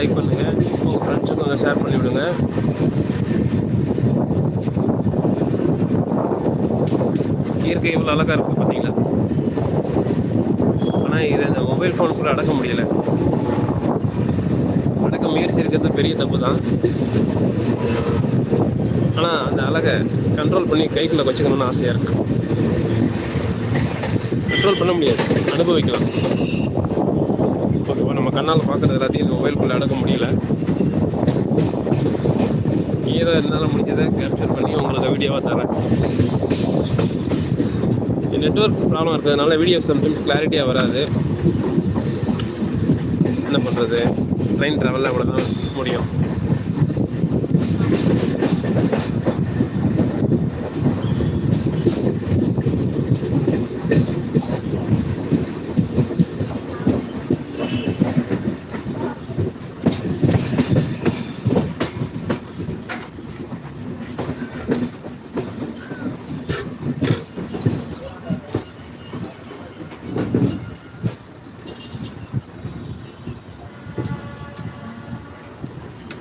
Like பண்ணுங்கள் உங்கள் ஃப்ரெண்ட்ஸுக்கும் அதை ஷேர் பண்ணி விடுங்க. இயற்கை இவ்வளோ அழகாக இருக்கும் பார்த்தீங்களா ஆனால் இதை இந்த மொபைல் ஃபோனுக்குள்ளே அடக்க முடியலை. அடக்க முயற்சி இருக்கிறது பெரிய தப்பு தான் ஆனால் அந்த அழகை கண்ட்ரோல் பண்ணி கைக்குள்ளே வச்சுக்கணும்னு ஆசையாக இருக்குது கண்ட்ரோல் பண்ண முடியாது. அனுபவிக்கலாம். ஓகேவா நம்ம கண்ணால் பார்க்குறது எல்லாத்தையும் இந்த மொபைலுக்குள்ளே அடக்க முடியல. ஏதோ என்னால் முடிஞ்சதை கேப்சர் பண்ணி உங்களுக்கு வீடியோவாக தரேன். நெட்ஒர்க் ப்ராப்ளம் இருக்கிறதுனால வீடியோஸ் சம்டைம்ஸ் கிளாரிட்டியாக வராது. என்ன பண்ணுறது ட்ரெயின் ட்ராவலில் அவ்வளோதான் முடியும்.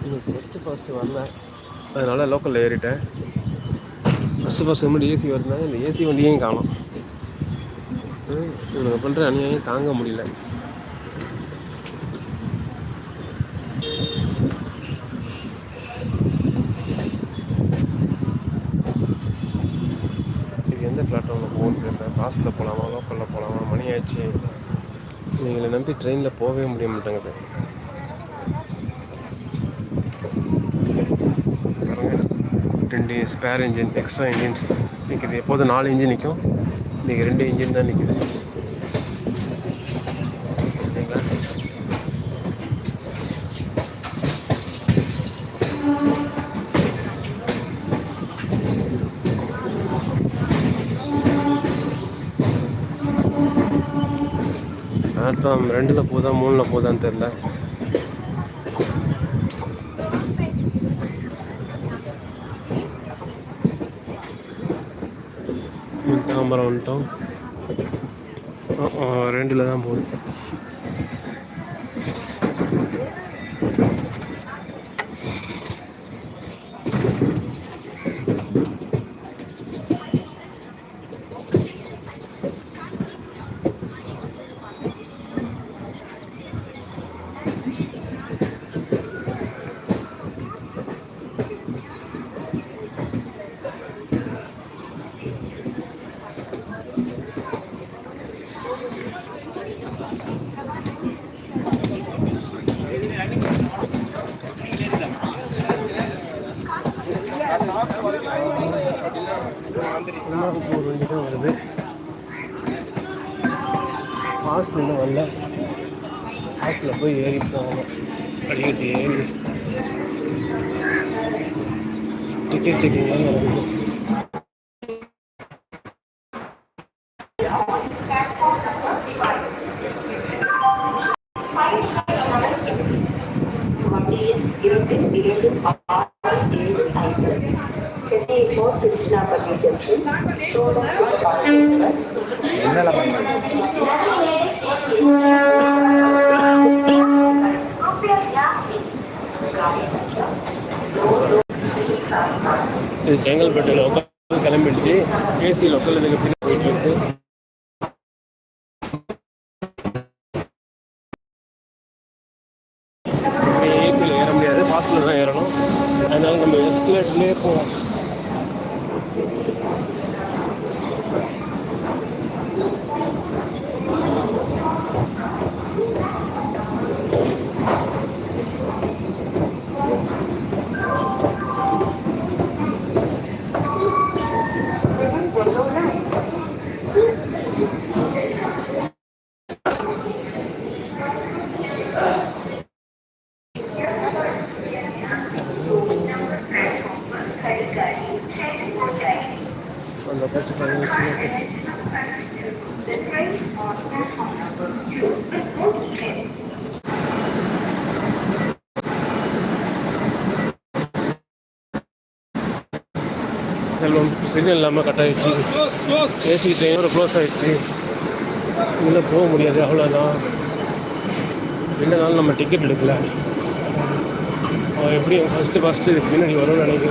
ஃபஸ்ட்டு ஃபஸ்ட்டு வந்தேன். அதனால் லோக்கலில் ஏறிட்டேன். ஃபஸ்ட்டு ஃபஸ்ட்டு முன்னாடி ஏசி வருதுனால இந்த ஏசி வண்டியையும் காணும். இவங்க பண்ணுற அநியாயம் தாங்க முடியல. இது எந்த பிளாட்ஃபார்மில் போகணும்னு தெரியல. ஃபாஸ்ட்டில் போகலாமா லோக்கலில் போகலாமா மணி ஆயிடுச்சு. நீங்களை நம்பி ட்ரெயினில் போகவே முடிய மாட்டேங்குது. ரெண்டு ஸ்பேர் இன்ஜின் எக்ஸ்ட்ரா இன்ஜின்ஸ் நிற்கிது எப்போதும் நாலு இன்ஜின் நிற்கும் இன்றைக்கி ரெண்டு இன்ஜின் தான் நிற்கிது சரிங்களா? பிளாட்ஃபார்ம் ரெண்டில் போதா மூணில் போதான்னு தெரில தாம்பரம் வந்துட்டோம் ரெண்டில் தான் போகுது போகிற வண்டி தான் வருது ஃபாஸ்ட் இன்னும் வரல ஃபாஸ்ட்டில் போய் ஏறி போகணும். படிக்கட்டு ஏறி டிக்கெட் செக்கிங்லாம் நடக்குது. வண்டியில் இரண்டு இரண்டு இது செங்கல்பட்டு லோக்கல் கிளம்பிடுச்சு. ஏசி லோக்கல் இதுக்கு பின்னாடி போயிட்டு இருக்கு. ஏசியில் ஏற முடியாது. ஃபாஸ்ட்டில் தான் ஏறணும். அதனால நம்ம எஸ்கலேட்டர்லேயே போவோம் அந்த பச்சை செல்வம் சிக்னல் இல்லாமல் கட் ஆகிடுச்சு ஏசி ட்ரெயினோட க்ளோஸ் ஆகிடுச்சு உள்ளே போக முடியாது அவ்வளோதான் இல்லைனாலும் நம்ம டிக்கெட் எடுக்கல எப்படி எப்படியும் ஃபஸ்ட்டு ஃபஸ்ட்டு இதுக்கு பின்னாடி வரும்னு நினைக்கிறேன்